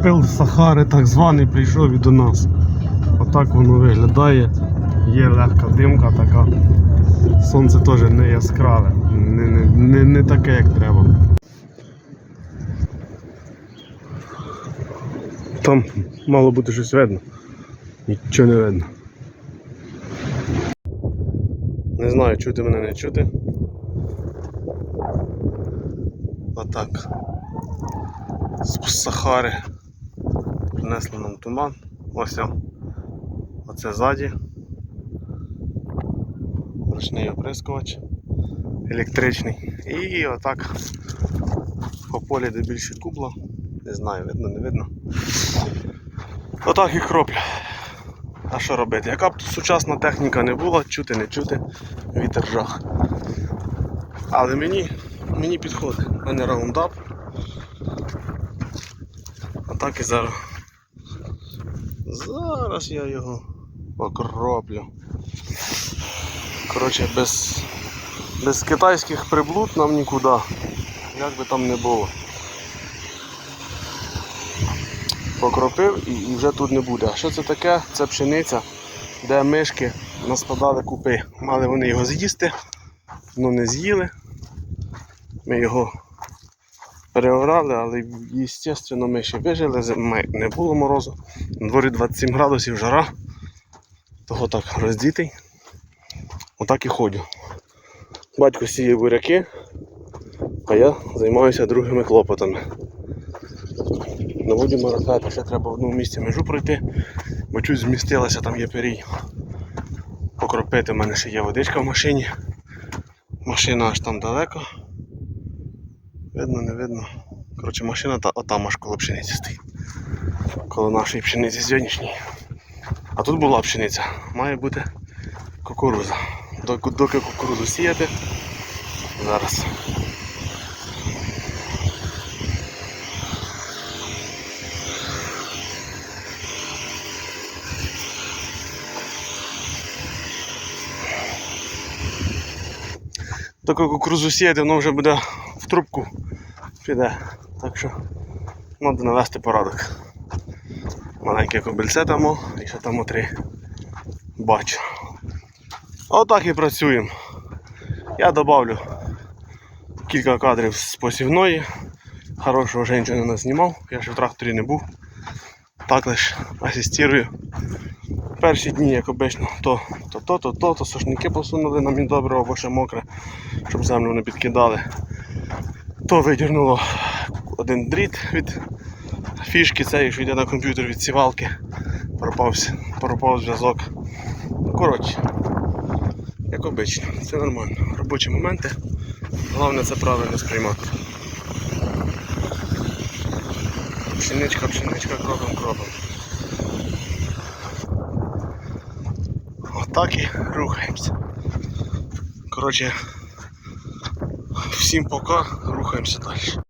Сахари так званий прийшов і до нас. Отак воно виглядає. Є легка димка така. Сонце теж не яскраве, не, не, не, не таке, як треба. Там мало бути щось видно. Нічого не видно. Не знаю, чути мене не чути. Отак. З Сахари нам туман. Ось. Оце ззаді. Ручний оприскувач електричний. І отак по полі де більше кубла. Не знаю, видно, не видно. Отак і кроплю. А що робити? Яка б сучасна техніка не була, чути, не чути, вітер жах. Але мені, мені підходить. Мене раундап. А так і зараз. Зараз я його покроплю. Коротше, без, без китайських приблуд нам нікуди. Як би там не було. Покропив і, вже тут не буде. А що це таке? Це пшениця, де мишки наскладали купи. Мали вони його з'їсти, але не з'їли. Ми його переорали, але звісно миші вижили, зими не було морозу. На дворі 27 градусів жара. Того так роздітий. Отак і ходжу. Батько сіє буряки, а я займаюся другими клопотами. Наводі марафети, ще треба в одному місці межу пройти, бо чуть змістилася, там є перій. Покропити, в мене ще є водичка в машині. Машина аж там далеко. Видно, не видно. Коротше, машина та отам аж коло пшениці стоїть. Коло нашої пшениці сьогоднішньої. А тут була пшениця, має бути кукуруза. Доки, доки кукурузу сіяти. Зараз. Доки кукурузу сіяти, воно вже буде трубку піде. Так що треба навести порядок. Маленьке кобильце там, і ще там три бачу. Отак і працюємо. Я додавлю кілька кадрів з посівної. Хорошого вже нічого не назнімав, я ще в тракторі не був. Так лише асистую. Перші дні, як обично, то то, то, то, то, сошники посунули на міндобре або ще мокре, щоб землю не підкидали. То видірнуло один дріт від фішки цієї, що йде на комп'ютер від сівалки. Пропав зв'язок. Ну, Коротше, як обично, це нормально. Робочі моменти. Головне це правильно сприймати. Пшеничка, пшеничка, кропом, кропом. Отак і рухаємося. Коротше, всім пока, рухаємося далі.